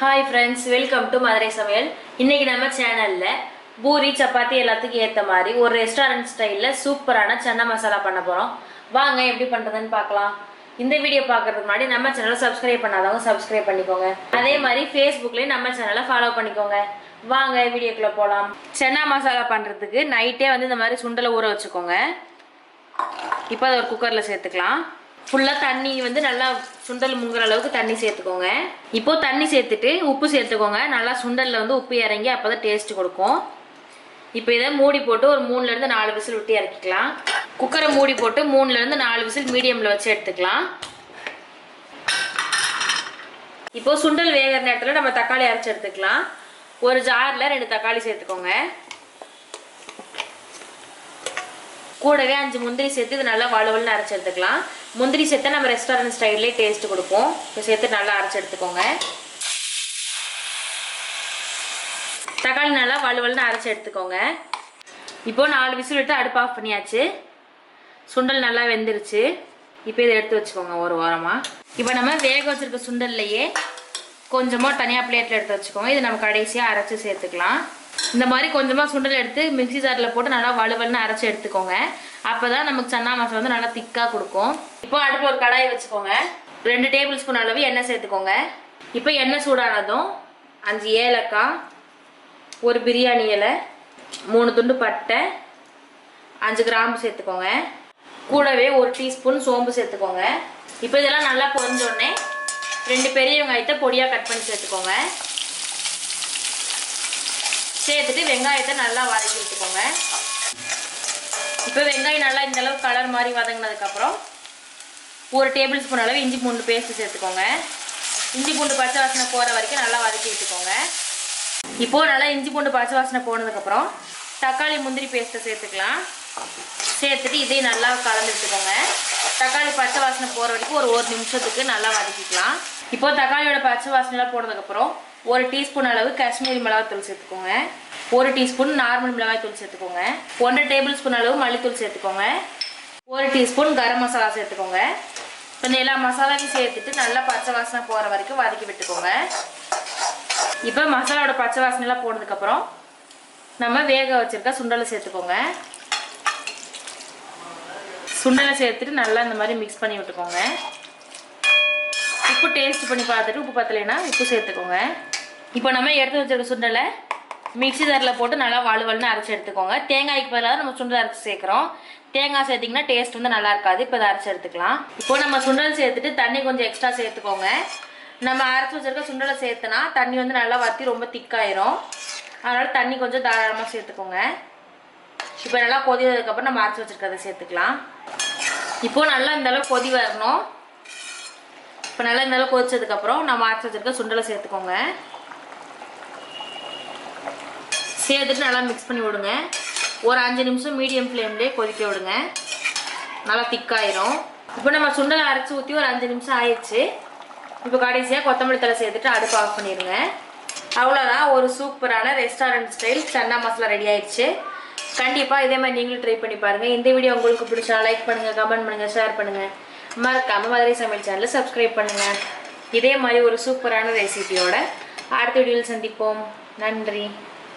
Hi friends welcome to Madurai சமையல் இன்னைக்கு நம்ம சேனல்ல பூரி சப்பாத்தி எல்லாத்துக்கும் ஏற்ற மாதிரி ஒரு ரெஸ்டாரண்ட் ஸ்டைலில் சூப்பரான சன்னா மசாலா பண்ண போகிறோம் வாங்க எப்படி பண்ணுறதுன்னு பார்க்கலாம். இந்த வீடியோ பார்க்கறதுக்கு முன்னாடி நம்ம சேனலை சப்ஸ்கிரைப் பண்ணாதவங்க சப்ஸ்கிரைப் பண்ணிக்கோங்க. அதே மாதிரி ஃபேஸ்புக்லேயும் நம்ம சேனலை ஃபாலோ பண்ணிக்கோங்க. வாங்க வீடியோக்குள்ளே போகலாம் சன்னா மசாலா பண்ணுறதுக்கு நைட்டே வந்து இந்த மாதிரி சுண்டலை ஊற வச்சுக்கோங்க. இப்போ அதை ஒரு குக்கரில் சேர்த்துக்கலாம். ஃபுல்லாக தண்ணி வந்து நல்லா சுண்டல் முங்குற அளவுக்கு தண்ணி சேர்த்துக்கோங்க. இப்போ தண்ணி சேர்த்துட்டு உப்பு சேர்த்துக்கோங்க. நல்லா சுண்டலில் வந்து உப்பு இறங்கி அப்போ தான் டேஸ்ட் கொடுக்கும். இப்போ இதை மூடி போட்டு ஒரு மூணுலேருந்து நாலு விசில் விட்டு இறக்கிக்கலாம். குக்கரை மூடி போட்டு மூணுலேருந்து நாலு விசில் மீடியமில் வச்சு எடுத்துக்கலாம். இப்போது சுண்டல் வேகிற நேரத்தில் நம்ம தக்காளி அரைச்சி எடுத்துக்கலாம். ஒரு ஜாரில் ரெண்டு தக்காளி சேர்த்துக்கோங்க. கூடவே அஞ்சு முந்திரி சேர்த்து இது நல்லா வலுவலுன்னு அரைச்சி எடுத்துக்கலாம். முந்திரி சேர்த்து நம்ம ரெஸ்டாரண்ட் ஸ்டைல்லே டேஸ்ட் கொடுப்போம். இப்போ சேர்த்து நல்லா அரைச்சி எடுத்துக்கோங்க. தக்காளி நல்லா வலுவலுன்னு அரைச்சி எடுத்துக்கோங்க. இப்போ நாலு விசில் விட்டு அடுப்பு ஆஃப் பண்ணியாச்சு. சுண்டல் நல்லா வெந்துருச்சு. இப்போ இதை எடுத்து வச்சுக்கோங்க ஒரு வாரமாக இப்போ நம்ம வேக வச்சுருக்க சுண்டல்லையே கொஞ்சமாக தனியாக பிளேட்டில் எடுத்து வச்சுக்கோங்க. இது நம்ம கடைசியாக அரைச்சி சேர்த்துக்கலாம். இந்த மாதிரி கொஞ்சமாக சுண்டல் எடுத்து மிக்சி ஜாரில் போட்டு நல்லா வலுவல்னு அரைச்சி எடுத்துக்கோங்க. அப்போ தான் நமக்கு சன்னா மசாலா வந்து நல்லா திக்காக கொடுக்கும். இப்போ அடுப்பில் ஒரு கடாயை வச்சுக்கோங்க. ரெண்டு டேபிள் ஸ்பூன் அளவு எண்ணெய் சேர்த்துக்கோங்க. இப்போ எண்ணெய் சூடானதும் அஞ்சு ஏலக்காய் ஒரு பிரியாணி இலை மூணு துண்டு பட்டை அஞ்சு கிராம்பு சேர்த்துக்கோங்க. கூடவே ஒரு டீஸ்பூன் சோம்பு சேர்த்துக்கோங்க. இப்போ இதெல்லாம் நல்லா பொரிஞ்சோடனே ரெண்டு பெரிய வெங்காயத்தை பொடியாக கட் பண்ணி சேர்த்துக்கோங்க. சேர்த்துட்டு வெங்காயத்தை நல்லா வதக்கி விட்டுக்கோங்க இப்போ வெங்காயம் நல்லா இந்த அளவு கலர் மாதிரி வதங்கினதுக்கப்புறம் ஒரு டேபிள் ஸ்பூன் அளவு இஞ்சி பூண்டு பேஸ்ட் சேர்த்துக்கோங்க. இஞ்சி பூண்டு பச்சை வாசனை போகிற வரைக்கும் நல்லா வதக்கி விட்டுக்கோங்க இப்போது நல்லா இஞ்சி பூண்டு பச்சை வாசனை போனதுக்கப்புறம் தக்காளி முந்திரி பேஸ்ட்டை சேர்த்துக்கலாம். சேர்த்துட்டு இதையும் நல்லா கலந்து விட்டுக்கோங்க தக்காளி பச்சை வாசனை போகிற வரைக்கும் ஒரு ஒரு நிமிஷத்துக்கு நல்லா வதக்கிக்கலாம். இப்போ தக்காளியோட பச்சை வாசனைலாம் போனதுக்கப்புறம் ஒரு டீஸ்பூன் அளவு காஷ்மீரி மிளகாத்தூள் சேர்த்துக்கோங்க. ஒரு டீஸ்பூன் நார்மல் மிளகாய்த்தூள் சேர்த்துக்கோங்க. ஒன்றரை டேபிள் ஸ்பூன் அளவு மல்லித்தூள் சேர்த்துக்கோங்க. ஒரு டீஸ்பூன் கரம் மசாலா சேர்த்துக்கோங்க. இப்போ எல்லா மசாலாவையும் சேர்த்துட்டு நல்லா பச்சை வாசனை போகிற வரைக்கும் வதக்கி விட்டுக்கோங்க. இப்போ மசாலாவோட பச்சை வாசனைலாம் போனதுக்கப்புறம் நம்ம வேக வச்சுருக்க சுண்டலை சேர்த்துக்கோங்க. சுண்டலை சேர்த்துட்டு நல்லா இந்த மாதிரி மிக்ஸ் பண்ணி விட்டுக்கோங்க. உப்பு டேஸ்ட் பண்ணி பார்த்துட்டு உப்பு பத்தலைன்னா உப்பு சேர்த்துக்கோங்க. இப்போ நம்ம எடுத்து வச்சிருக்க சுண்டலை மிக்சி ஜாரில் போட்டு நல்லா வலுவலுன்னு அரைச்சி எடுத்துக்கோங்க. தேங்காய்க்கு பதிலாக நம்ம சுண்டல் அரைச்சி சேர்க்குறோம். தேங்காய் சேர்த்திங்கன்னா டேஸ்ட் வந்து நல்லா இருக்காது. இப்போ இதை அரைச்சி எடுத்துக்கலாம். இப்போ நம்ம சுண்டல் சேர்த்துட்டு தண்ணி கொஞ்சம் எக்ஸ்ட்ரா சேர்த்துக்கோங்க. நம்ம அரைச்சி வச்சிருக்க சுண்டலை சேர்த்துனா தண்ணி வந்து நல்லா வற்றி ரொம்ப திக்காயிரும். அதனால் தண்ணி கொஞ்சம் தாராளமாக சேர்த்துக்கோங்க. இப்போ நல்லா கொதி வந்ததுக்கப்புறம் நம்ம அரைச்சி வச்சிருக்கிறத சேர்த்துக்கலாம். இப்போது நல்லா இந்தளவு கொதி வரணும். இப்போ நல்லா இந்தளவு கொதிச்சதுக்கப்புறம் நம்ம அரைச்சி வச்சுருக்க சுண்டலை சேர்த்துக்கோங்க. சேர்த்துட்டு நல்லா மிக்ஸ் பண்ணி விடுங்க. ஒரு அஞ்சு நிமிஷம் மீடியம் ஃப்ளேம்லேயே கொதிக்க விடுங்க. நல்லா திக்காயிரும் இப்போ நம்ம சுண்டலை அரைச்சி ஊற்றி ஒரு அஞ்சு நிமிஷம் ஆயிடுச்சு. இப்போ கடைசியாக கொத்தமல்லி தலை சேர்த்துட்டு அடுப்பு ஆஃப் பண்ணிடுங்க. அவ்வளோதான் ஒரு சூப்பரான restaurant style chana masala ready ஆயிடுச்சு. கண்டிப்பாக இதே மாதிரி நீங்களும் ட்ரை பண்ணி பாருங்கள் இந்த வீடியோ உங்களுக்கு பிடிச்சா லைக் பண்ணுங்கள் கமெண்ட் பண்ணுங்கள் ஷேர் பண்ணுங்கள் மறக்காமல் மதுரை சமையல் சேனலை சப்ஸ்கிரைப் பண்ணுங்கள் இதே மாதிரி ஒரு சூப்பரான ரெசிபியோட அடுத்த வீடியோவில் சந்திப்போம். நன்றி.